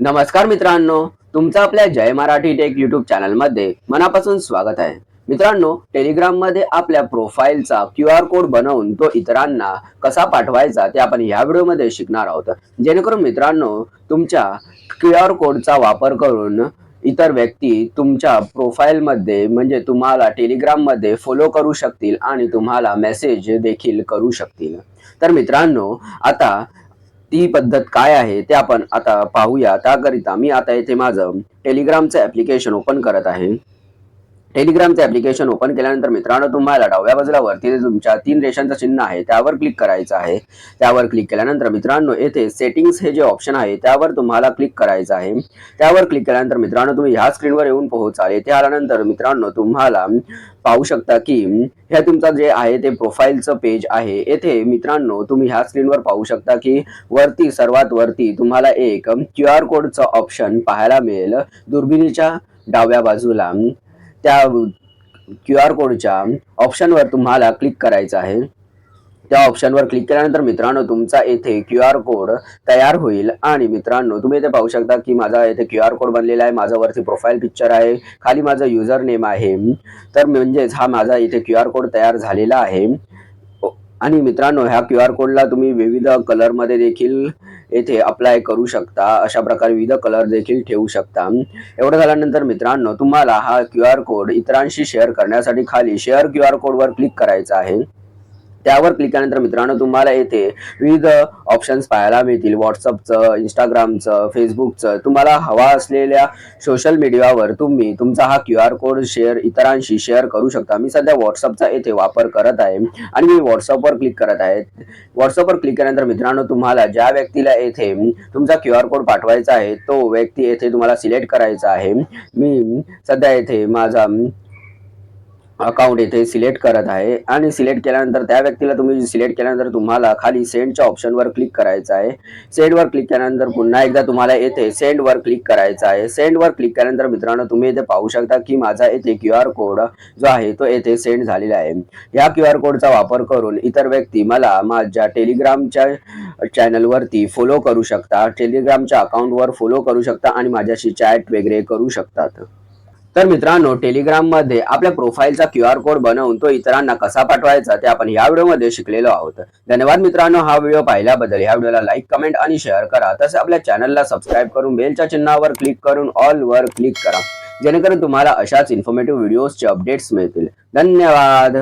नमस्कार मित्रांनो तुमचं आपल्या जय मराठी टेक युट्यूब चॅनलमध्ये मनापासून स्वागत आहे. मित्रांनो टेलिग्राममध्ये आपल्या प्रोफाईलचा क्यू आर कोड बनवून तो इतरांना कसा पाठवायचा ते आपण या व्हिडिओमध्ये शिकणार आहोत. जेणेकरून मित्रांनो तुमच्या क्यू आर कोडचा वापर करून इतर व्यक्ती तुमच्या प्रोफाईलमध्ये म्हणजे तुम्हाला टेलिग्राममध्ये फॉलो करू शकतील आणि तुम्हाला मेसेज देखील करू शकतील. तर मित्रांनो आता ती पद्धत काय आहे ते आपण आता पाहूया. त्याकरिता मी आता येथे माझं टेलिग्रामचं ऍप्लिकेशन ओपन करत आहे. टेलिग्रामचे ऍप्लिकेशन ओपन केल्यानंतर मित्रांनो तुम्हाला डाव्या बाजूला तिथे तुमच्या तीन रेषांचं चिन्ह आहे त्यावर क्लिक करायचं आहे. त्यावर क्लिक केल्यानंतर मित्रांनो येथे सेटिंग्स हे जे ऑप्शन आहे त्यावर तुम्हाला क्लिक करायचं आहे. त्यावर क्लिक केल्यानंतर मित्रांनो तुम्ही ह्या स्क्रीनवर येऊन पोहोचाल. येथे आल्यानंतर मित्रांनो तुम्हाला पाहू शकता की हे तुमचं जे आहे ते प्रोफाईलचं पेज आहे. येथे मित्रांनो तुम्ही ह्या स्क्रीनवर पाहू शकता की वरती सर्वात वरती तुम्हाला एक क्यू आर कोडचं ऑप्शन पाहायला मिळेल. दुर्बिणीच्या डाव्या बाजूला. त्या क्यू आर कोडच्या ऑप्शनवर तुम्हाला क्लिक करायचं आहे. त्या ऑप्शनवर क्लिक केल्यानंतर मित्रांनो तुमचा येथे क्यू आर कोड तयार होईल. आणि मित्रांनो तुम्ही इथे पाहू शकता की माझा येथे क्यू आर कोड बनलेला आहे. माझा वरती प्रोफाईल पिक्चर आहे. खाली माझा युजर नेम आहे. तर म्हणजेच हा माझा इथे क्यू आर कोड तयार झालेला आहे. आणि मित्रांनो ह्या क्यू आर कोडला तुम्ही विविध कलरमध्ये देखील येथे अप्लाय करू शकता. अशा प्रकारे विविध कलर देखील ठेवू शकता. एवढं झाल्यानंतर मित्रांनो तुम्हाला हा क्यू आर कोड इतरांशी शेअर करण्यासाठी खाली शेअर क्यू आर कोडवर क्लिक करायचा आहे. त्यावर क्लिक केल्यानंतर मित्रांनो तुम्हाला येथे विविध ऑप्शन्स पाहायला मिळतील. व्हॉट्सअपचं इंस्टाग्रामचं फेसबुकचं तुम्हाला हवा असलेल्या सोशल मीडियावर तुम्ही तुमचा हा क्यू आर कोड शेअर इतरांशी शेअर करू शकता. मी सध्या व्हॉट्सअपचा येथे वापर करत आहे आणि मी व्हॉट्सअपवर क्लिक करत आहे. व्हॉट्सअपवर क्लिक केल्यानंतर मित्रांनो तुम्हाला ज्या व्यक्तीला येथे तुमचा क्यू आर कोड पाठवायचा आहे तो व्यक्ती येथे तुम्हाला सिलेक्ट करायचा आहे. मी सध्या येथे माझा अकाउंट येथे सिलेक्ट करत आहे. आणि सिलेक्ट केल्यानंतर त्या व्यक्तीला तुम्ही सिलेक्ट केल्यानंतर तुम्हाला खाली सेंडच्या ऑप्शनवर क्लिक करायचं आहे. सेंडवर क्लिक केल्यानंतर पुन्हा एकदा तुम्हाला येथे सेंडवर क्लिक करायचं आहे. सेंडवर क्लिक केल्यानंतर मित्रांनो तुम्ही इथे पाहू शकता की माझा येथे क्यू आर कोड जो आहे तो येथे सेंड झालेला आहे. या क्यू आर कोडचा वापर करून इतर व्यक्ती मला माझ्या टेलिग्रामच्या चॅनलवरती फॉलो करू शकता. टेलिग्रामच्या अकाउंटवर फॉलो करू शकता आणि माझ्याशी चॅट वगैरे करू शकतात. तर मित्रांनो टेलिग्राममध्ये आपल्या प्रोफाईलचा क्यू आर कोड बनवून तो इतरांना कसा पाठवायचा ते आपण या व्हिडिओमध्ये शिकलेलो आहोत. धन्यवाद मित्रांनो हा व्हिडिओ पाहिल्याबद्दल या व्हिडिओला लाईक कमेंट आणि शेअर करा. तसे आपल्या चॅनलला सबस्क्राईब करून बेलच्या चिन्हावर क्लिक करून ऑल वर क्लिक करा. जेणेकरून तुम्हाला अशाच इन्फॉर्मेटिव्ह व्हिडिओजचे अपडेट्स मिळतील. धन्यवाद!